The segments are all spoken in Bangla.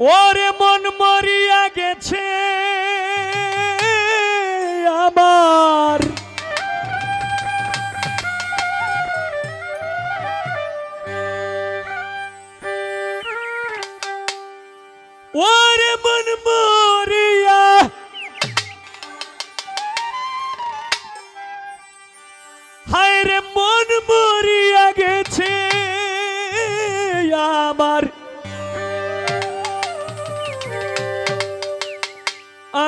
ওরে মন মরিয়া গেছে আমার। ওরে মন মরিয়া হায় রে মন মরিয়া গেছে আমার।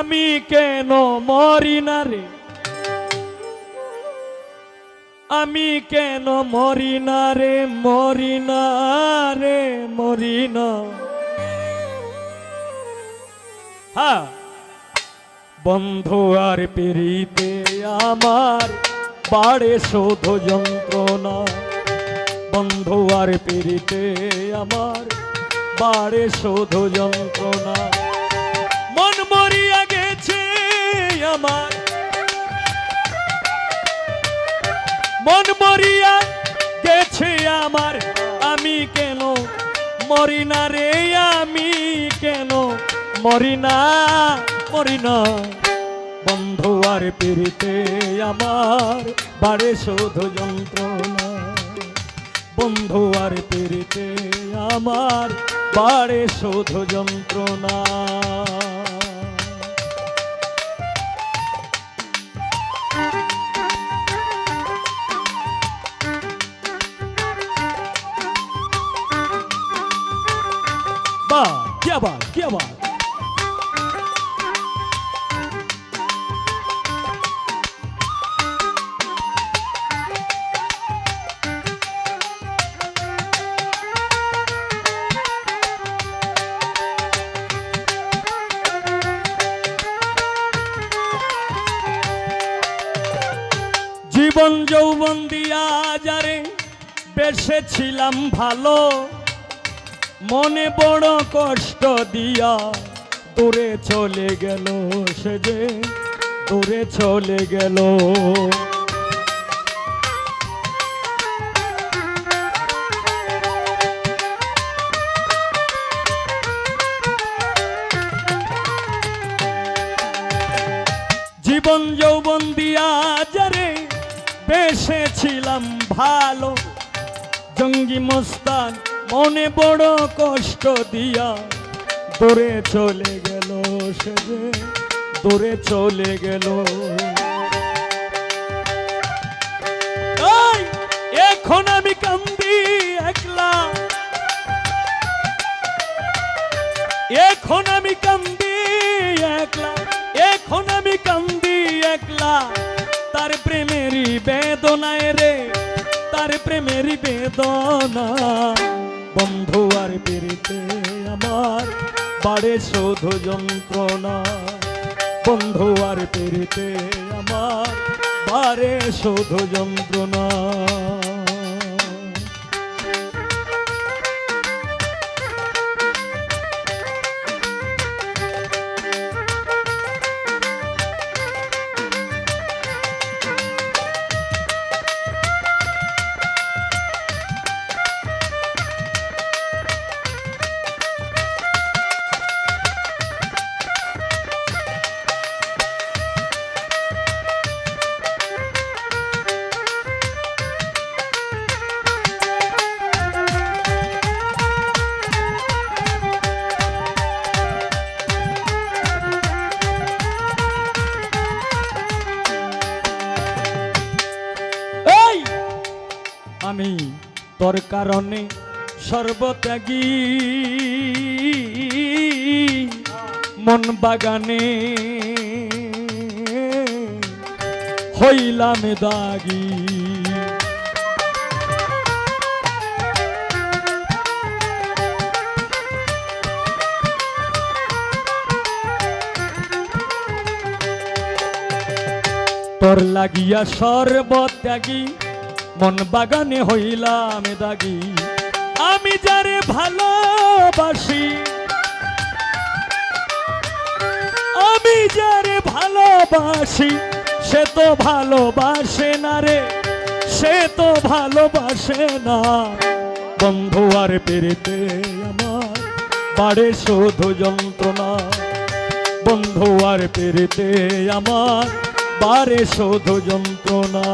আমি কেন মরি না রে? আমি কেন মরি না রে? মরি না রে, মরি না। হ্যাঁ বন্ধু আর পেরিতে আমার বাড়ে শোধ যন্ত্রণা। বন্ধু আর পেরিতে আমার বাড়ে শোধ যন্ত্রণা। আমার। মন মরিয়া গেছে আমার। আমি কেন মরি না রে? আমি কেন মরি না? মরি না। বন্ধু আর পিড়িতে আমার বাড়ে শোধ যন্ত্রণা। বন্ধু আর পিড়িতে আমার বাড়ে শোধ যন্ত্রণা। কি আবার? জীবন যৌবন দিয়া যারে বেসেছিলাম ভালো মনে বড় কষ্ট দিয়া দূরে চলে গেল সে যে, দূরে চলে গেল। জীবন যৌবন দিয়া যারে বেসেছিলাম ভালো, জঙ্গি মস্তান মনে বড় কষ্ট দিয়া দূরে চলে গেল সে যে, দূরে চলে গেল। এখন আমি কান্দি একলা। এখন আমি কান্দি একলা, এখন আমি কান্দি একলা। তার প্রেমেরই বেদনায় রে, তার প্রেমেরই বেদনা বন্ধু আর পেরিতে আমার বাড়ে শোধ যন্ত্রণা। বন্ধু আর পেরিতে আমার বাড়ে শোধ যন্ত্রণা। আমি তোর কারণে সর্বত্যাগী। মন বাগানে হইলাম দাগি। তোর লাগিয়া সর্বত্যাগী মন বাগানে হইলাম দাগি। আমি যারে ভালোবাসি, আমি যারে ভালোবাসি, সে তো ভালোবাসে না রে, সে তো ভালোবাসে না। বন্ধু আর পেরেতে আমার বাড়ে শুধু যন্ত্রণা। বন্ধু আর পেরেতে আমার বাড়ে শুধু যন্ত্রণা।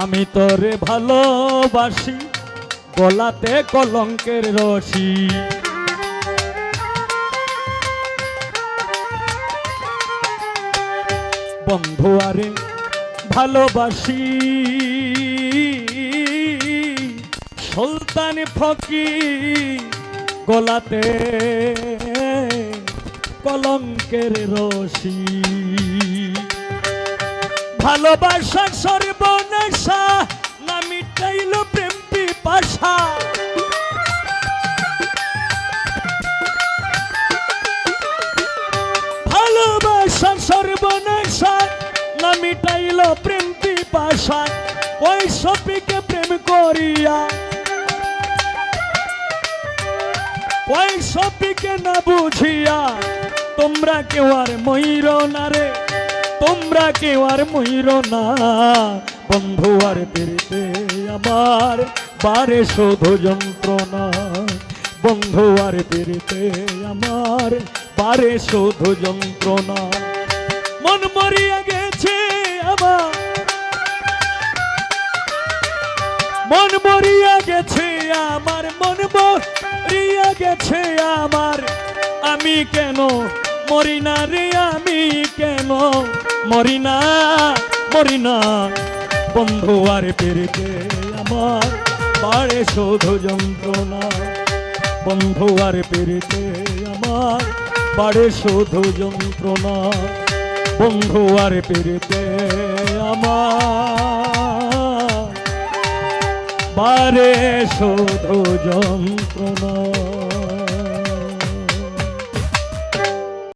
আমি তোরে ভালোবাসি গলাতে কলঙ্কের রশি। বন্ধু আরে ভালোবাসি। সুলতান ফকি গলাতে কলঙ্কের রশি। ভালোবাসা, সর্বনাশা, না মিটাইল প্রেম পিপাসা। ভালোবাসা, সর্বনাশা, না মিটাইল প্রেম পিপাসা। ওই সপিকে প্রেম করিয়া ওই সপিকে না বুঝিয়া, তোমরা কেউ আর ময়ূর না রে। তোমরা কেউ আর ময়ূর না। বন্ধু আর পেরিতে আমার বারে শুধু যন্ত্রণা। বন্ধু আর পেরিতে আমার বারে শুধু যন্ত্রণা। মন মরিয়া গেছে আমার। মন মরিয়া গেছে আমার, মন মরিয়া গেছে আমার। আমি কেন মরি না রে, আমি কেন মরি না মরি না বন্ধু আর পেরেতে আমার বাড়ে শোধ যন্ত্রণা। বন্ধু আর পেরেতে আমার বাড়ে শুধু যন্ত্রণা। বন্ধু আর পেরেতে আমার বারে শোধ যন্ত্রণা।